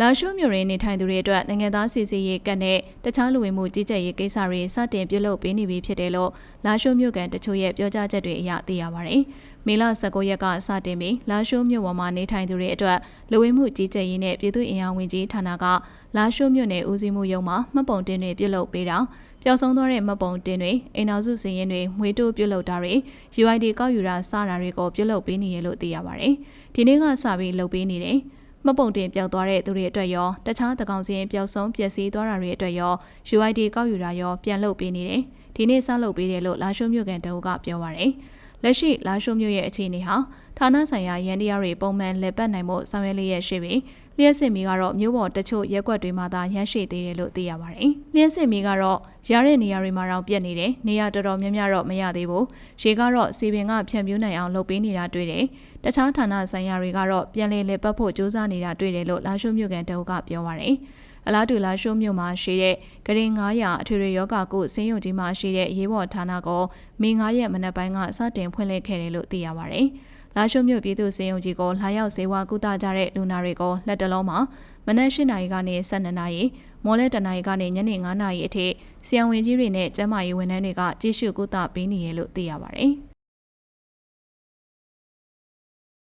လာရှိုးမြို့ရင်းနေထိုင်သူတွေအတွက်နိုင်ငံသားစီစီရေးကတ်နဲ့တခြားလူဝင်မှုကြီးကြပ်ရေးကိစ္စတွေစတင်ပြုလုပ်ပေးနေပြီဖြစ်တယ်လို့လာရှိုးမြို့ကန်တချို့ရဲ့ပြောကြားချက်တွေအရသိရပါတယ်။မေလ19ရက်ကစတင်ပြီးလာရှိုးမြို့ပေါ်မှာနေထိုင်သူတွေအတွက်လူဝင်မှုကြီးကြပ်ရေးနဲ့ပြည်သူ့အင်အားဝင်ကြီးဌာနကလာရှိုးမြို့နယ်ဦးစီးမှုရုံးမှာမှတ်ပုံတင်တွေပြုလုပ်ပေးတာပျောက်ဆုံးသွားတဲ့မှတ်ပုံတင်တွေအိမ်နောက်စုစည်ရင်တွေမွေးတိုးပြုလုပ်တာတွေ UID ကောက်ယူတာစတာတွေကိုပြုလုပ်ပေးနေရလို့သိရပါတယ်။ဒီနေ့ကစပြီးလုပ်ပေးနေတယ်။ မှတ်ပုံတင်ပျောက်သွားတဲ့သူတွေအတွက်ရောတခြားတကောင်စီရင်ပျောက်ဆုံးပျက်စီးသွားတာတွေအတွက်ရော UID ကောက်ယူတာရောပြန်လုပ်ပေးနေတယ်။ဒီနေ့စလုပ်ပေးတယ်လို့လာရှိုးမြို့ကန်တအုပ်ကပြောပါရယ်။ လက်ရှိလာရှိုးမြို့ရဲ့အခြေအနေဟာဌာနဆိုင်ရာရန်တရားတွေပုံမှန်လက်ပတ်နိုင်မှုဆောင်ရွက်လျက်ရှိပြီးလျှက်စစ်မီကတော့မြို့ပေါ်တချို့ရက်ွက်တွေမှာသာရရှိသေးတယ်လို့သိရပါတယ်။လျှက်စစ်မီကတော့ရတဲ့နေရာတွေမှာတော့ပြက်နေတယ်။နေရာတော်တော်များများတော့မရသေးဘူး။ရေကတော့စီပင်ကဖြန့်ပြူးနိုင်အောင်လုပ်ပေးနေတာတွေ့တယ်။တခြားဌာနဆိုင်ရာတွေကတော့ပြန်လည်လက်ပတ်ဖို့စ조사နေတာတွေ့တယ်လို့လာရှိုးမြို့ကန်တအုပ်ကပြောပါရယ်။ အလားတူလာရှိုးမြို့မှာရှိတဲ့ဂရင်900အထွေထွေယောဂကုစင်းရုံကြီးမှာရှိတဲ့ရေးဘော်ဌာနကိုမေ9ရက်မနက်ပိုင်းကစတင်ဖွင့်လှစ်ခဲ့တယ်လို့သိရပါဗျ။လာရှိုးမြို့ပြည်သူ့စေယုံကြီးကိုလာရောက်စေဝါကုသကြတဲ့လူနာတွေကိုလက်တလုံးမှာမနက်၈နာရီကနေ၁၂နာရီမော်လဲတနာရီကနေညနေ9နာရီအထိဆီယံဝင်ကြီးတွေနဲ့ကျန်းမာရေးဝန်ထမ်းတွေကကြည့်ရှုကုသပေးနေရလို့သိရပါဗျ။